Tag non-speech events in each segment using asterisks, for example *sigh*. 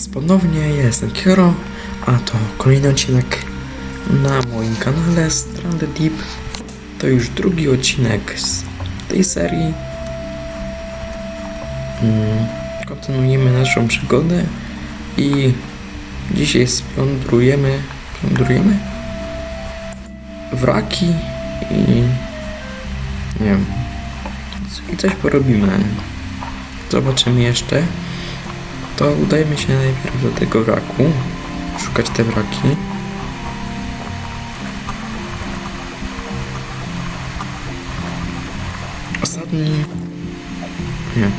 Was ponownie, ja jestem Kioro, a to kolejny odcinek na moim kanale Stranded Deep. To już drugi odcinek z tej serii. Mm, Kontynuujemy naszą przygodę i dzisiaj splądrujemy, plądrujemy wraki i nie wiem, i coś porobimy. Zobaczymy jeszcze. To udajmy się najpierw do tego wraku. Szukać te wraki. Ostatni. Nie.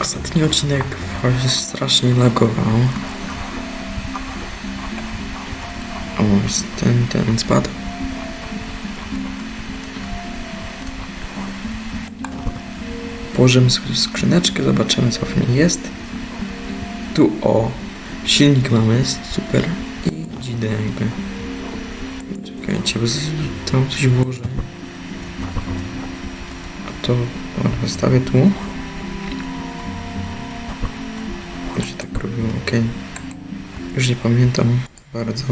Ostatni odcinek właśnie strasznie lagował. O, ten, ten spadł. Położymy sobie skrzyneczkę, zobaczymy co w niej jest. Tu o, silnik mamy, super. I dzidę jakby. Czekajcie, bo tam coś włożę. A to zostawię tu. Się tak robiło, ok. Już nie pamiętam bardzo.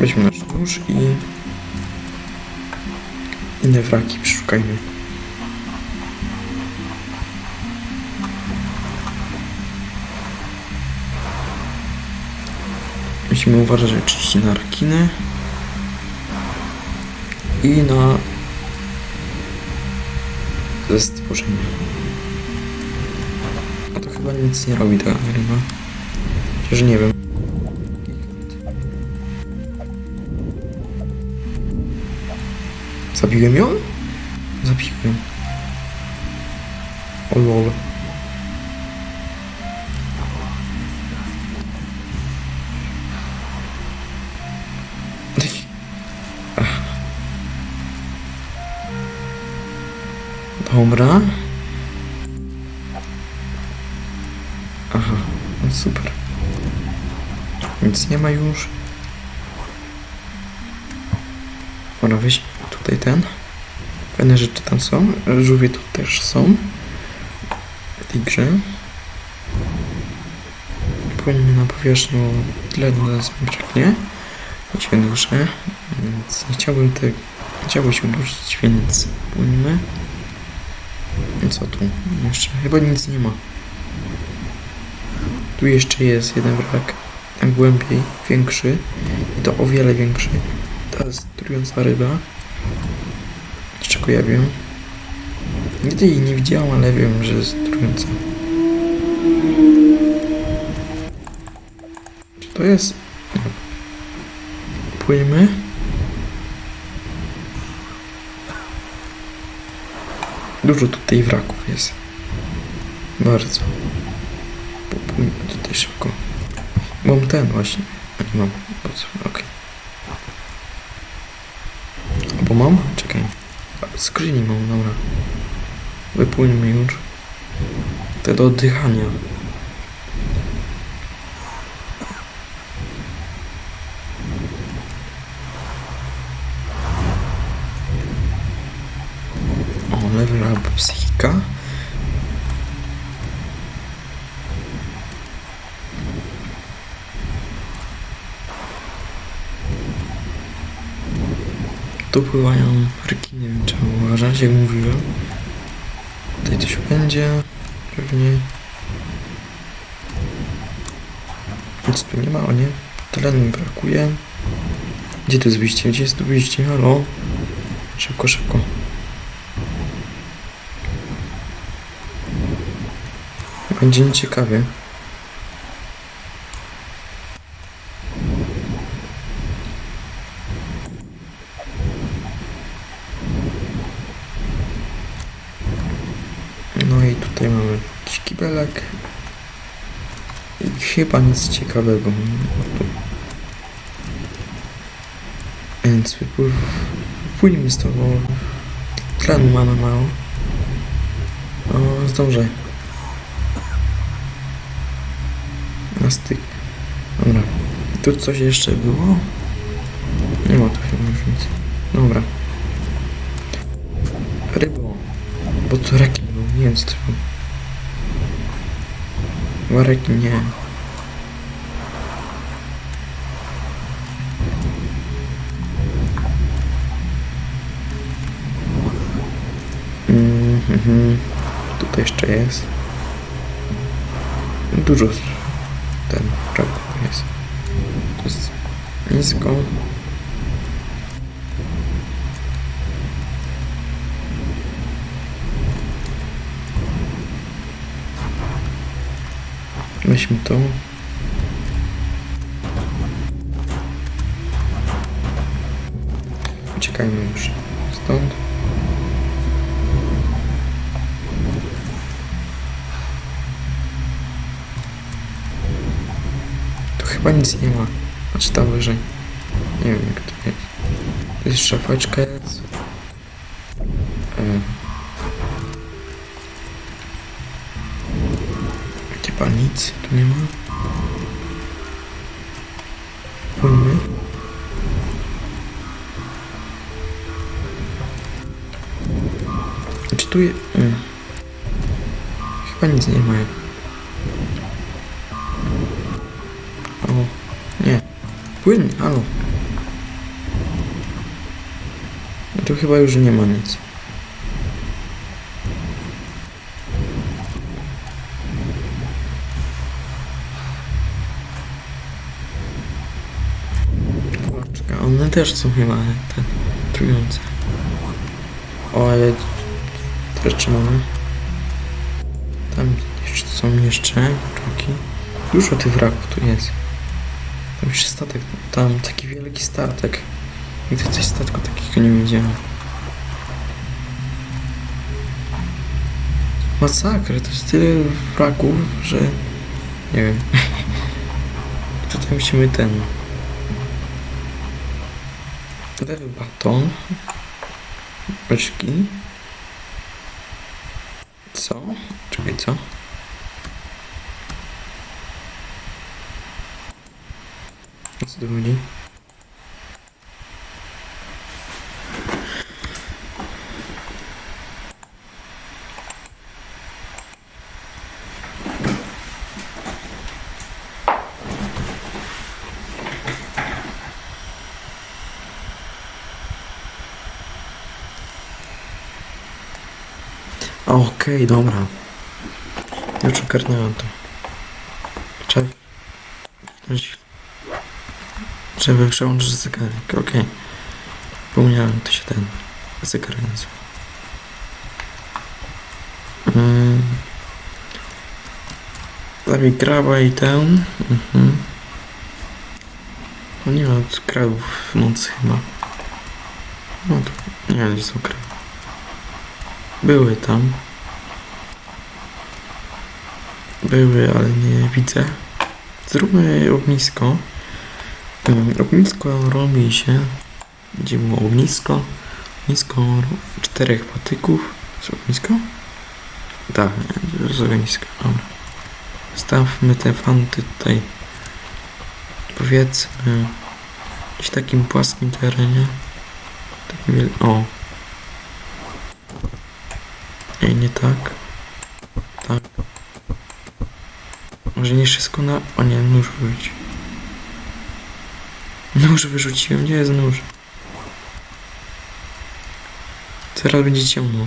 Weźmy nasz nóż i inne wraki przeszukajmy. Musimy uważać oczywiście na rekiny i na ze stworzenia. A to chyba nic nie robi ta ryba. Chociaż nie wiem. Zabiłem ją? Zabiłem. O lol. Ach. Dobra. Aha, no super. Nic nie ma już. Dobra, weź tutaj ten. Pewne rzeczy tam są. Żółwie tu też są. W tej grze. Płyniemy na powierzchnię tlenu nas braknie. I się duszę. Więc nie chciałbym te... Chciałbym się udusić, więc płyniemy. Co tu? Jeszcze chyba nic nie ma. Tu jeszcze jest jeden wrak. Głębiej, większy. I to o wiele większy. Ta jest trująca ryba. Czego ja wiem? Nigdy jej nie widziałam, ale wiem, że jest trująca. Czy to jest... Płyniemy. Dużo tutaj wraków jest. Bardzo. Popłyniemy tutaj szybko. Mam ten właśnie. Nie mam. Okej. Albo mam? Czekaj. Skrzyni mam, dobra. Wypłyńmy już. Te do oddychania. O, level up psychika. Tu pływają rekiny, więc trzeba uważać, jak mówiłem. Tutaj coś będzie, pewnie. Nic tu nie ma, o nie? Tlenu mi brakuje. Gdzie tu jest wyjście? Gdzie jest tu wyjście? Halo? Szybko, szybko. Będzie nieciekawie. No i tutaj mamy jakiś kibelek. I chyba nic ciekawego. Więc wypływ... Płyniemy z tobą. Tlenu mamy mało. O, zdążę. Na styk. Dobra. Tu coś jeszcze było? Nie ma tu chyba już nic. Dobra. Rybo. Bo to rekin był, nie wiem co to Warek Mm, Mhm. Tutaj jeszcze jest. Dużo ten raków jest. To jest nisko. Weźmy to. Uciekajmy już stąd. Tu chyba nic nie ma. Znaczy tam wyżej. Nie wiem jak to jest. Tu jest szafeczka jest. E. nic tu nie ma. Płyńmy. Czy tu jest... Chyba nic nie ma. O, nie. Płyn, halo. No tu chyba już nie ma nic. One też są chyba te trujące. O, ale jeszcze mamy. Tam jeszcze są jeszcze kroki. Dużo tych wraków tu jest. Tam jeszcze statek, tam taki wielki statek. Nigdy coś statku takiego nie widziałem. Masakra, to jest tyle wraków, że nie wiem. *laughs* Tutaj musimy ten. Lewy baton. Łyżki. Co? Czekaj, co? Co tu chodzi? Okej, dobra. Już ogarnąłem to. Trzeba... Żeby przełączyć zegarek, okej. Pomniałem, to się ten zegarek nazywa. Mm. Zabij kraba i tę. Mhm. No nie ma krabów w nocy chyba. No to nie wiem, gdzie są kraby. Były tam. Były, ale nie widzę. Zróbmy ognisko. Ognisko robi się. Gdzie było ognisko? Ognisko czterech patyków. Z ognisko? Tak, z ogniska. Dobra. Stawmy te fanty tutaj. Powiedzmy. W takim płaskim terenie. Takim. O. Nie, nie. Tak. Może nie wszystko na... O nie, nóż wyrzucił. Nóż wyrzuciłem, gdzie jest nóż? Teraz będzie ciemno.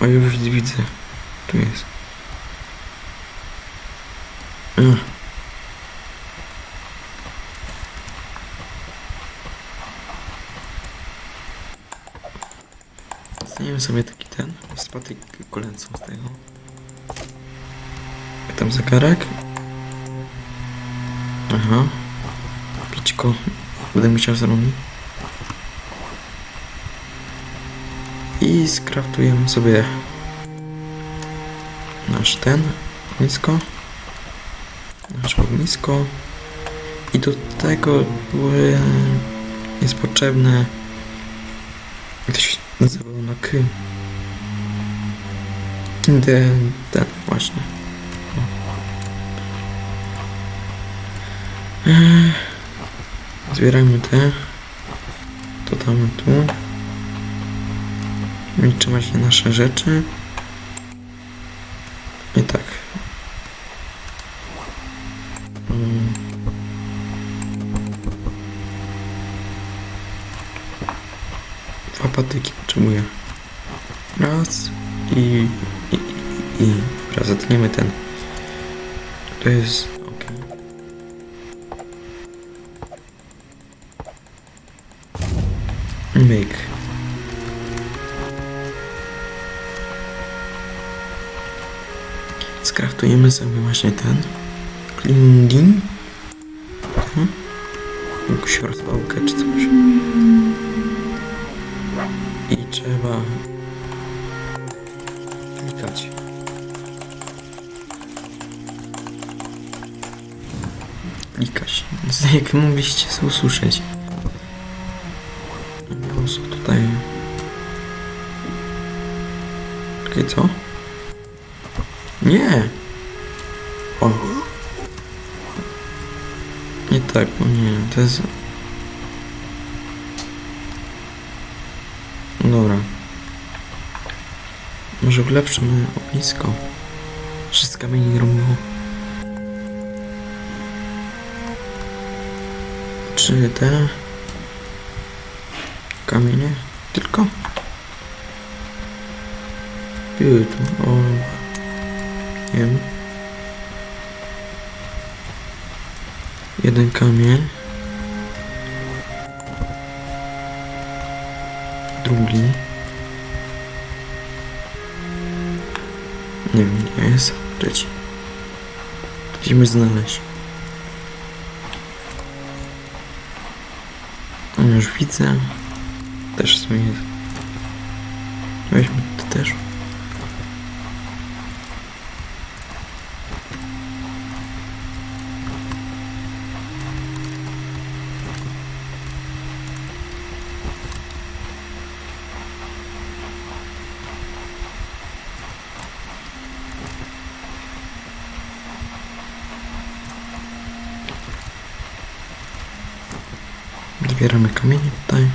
O, już widzę. Tu jest. Ech. Dostaniemy sobie taki spatyk kolęcą z tego. Tam zegarek. Aha. Pićko. Będę musiał zrobić. I skraftujemy sobie nasz ten ognisko. Nasze ognisko. I do tego były, jest potrzebne jak się nazywało na. Ten, ten właśnie. O. Ech. Zbierajmy te. To damy tu. I trzymać nasze rzeczy. I tak. Dwa patyki potrzebuję. Raz i, i, teraz zetniemy ten. To jest ok. Myk. Skraftujemy sobie właśnie ten cleaning. Mhm. Jakąś rozwałkę czy coś. I trzeba Klikać. Jak mogliście usłyszeć. Prostu tutaj. Czekaj, co? Nie! O! Nie tak, nie, to jest... Dobra. Może ulepszymy ognisko. Wszystko kamieni robiło. Czy te kamienie tylko? Były tu, o... Nie wiem. Jeden kamień. Drugi. Nie wiem, nie jest. Trzeci. Musimy znaleźć. Już widzę. Też są jest. Weźmy to też. Zbieramy kamienie tutaj.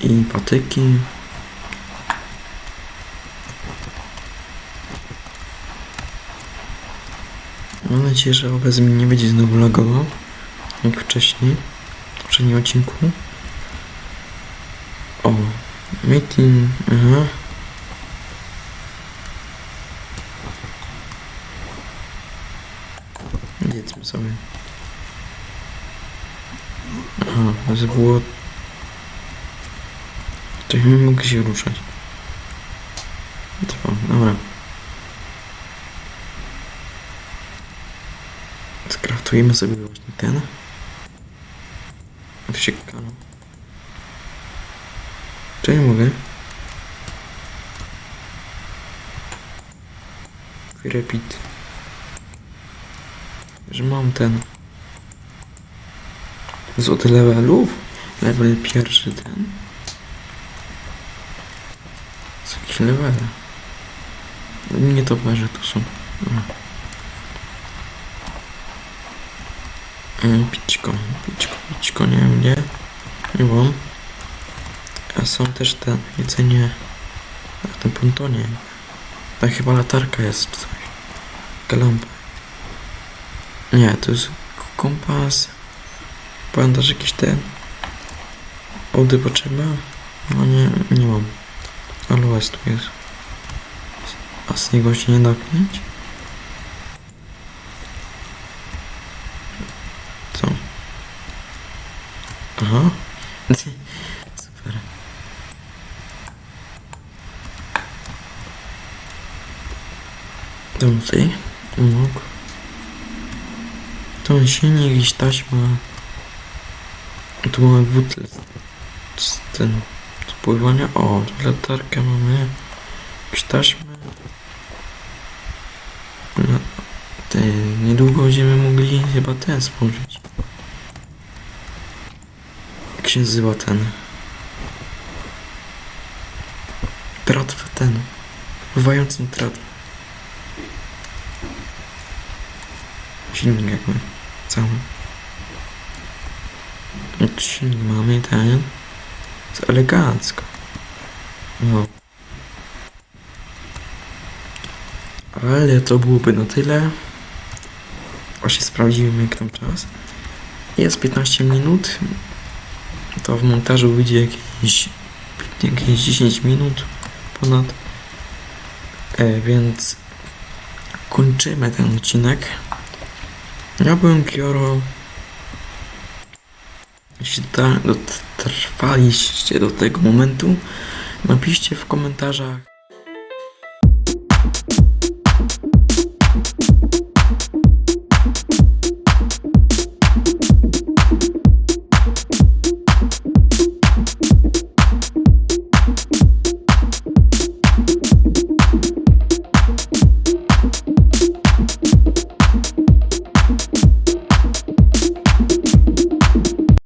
I patyki. Mam nadzieję, że obraz mi nie będzie znowu lagował, jak wcześniej, w poprzednim odcinku. O, meeting, aha. Jedzmy sobie. Aha, to było... To nie mogę się ruszać. Trwa, dobra. Skraftujemy sobie właśnie ten. Wsiekano. Czy nie mogę? Repeat. Że mam ten. Złoty levelów? Level pierwszy ten. Z jakieś levele. Nie to że tu są. Mm, Pićko, pićko, pićko, nie wiem gdzie. Nie mam. A są też te jedzenie na tym pontonie. Tam chyba latarka jest czy coś. Taka lampa. Nie, to jest kompas. Pamiętasz jakiś ten? Ody potrzeba? No nie, nie mam. Aloes tu jest. A z niego się nie pić? Co? Aha. *laughs* Super. Tutaj. Mógł. To silnik, jakiś taśma. Tu mamy butel z, ten z pływania. O, latarkę mamy. Jakieś. No, te, niedługo będziemy mogli chyba ten spojrzeć. Jak się nazywa ten? Tratwa ten. Pływający tratw. Silnik jakby. Cały. Odcinek mamy ten. To elegancko. No. Ale to byłoby na tyle. Właśnie sprawdziłem jak tam czas. Jest 15 minut. To w montażu wyjdzie jakieś, jakieś 10 minut ponad. E, więc kończymy ten odcinek. Ja byłem Kioro. Jeśli dotrwaliście do tego momentu, napiszcie w komentarzach.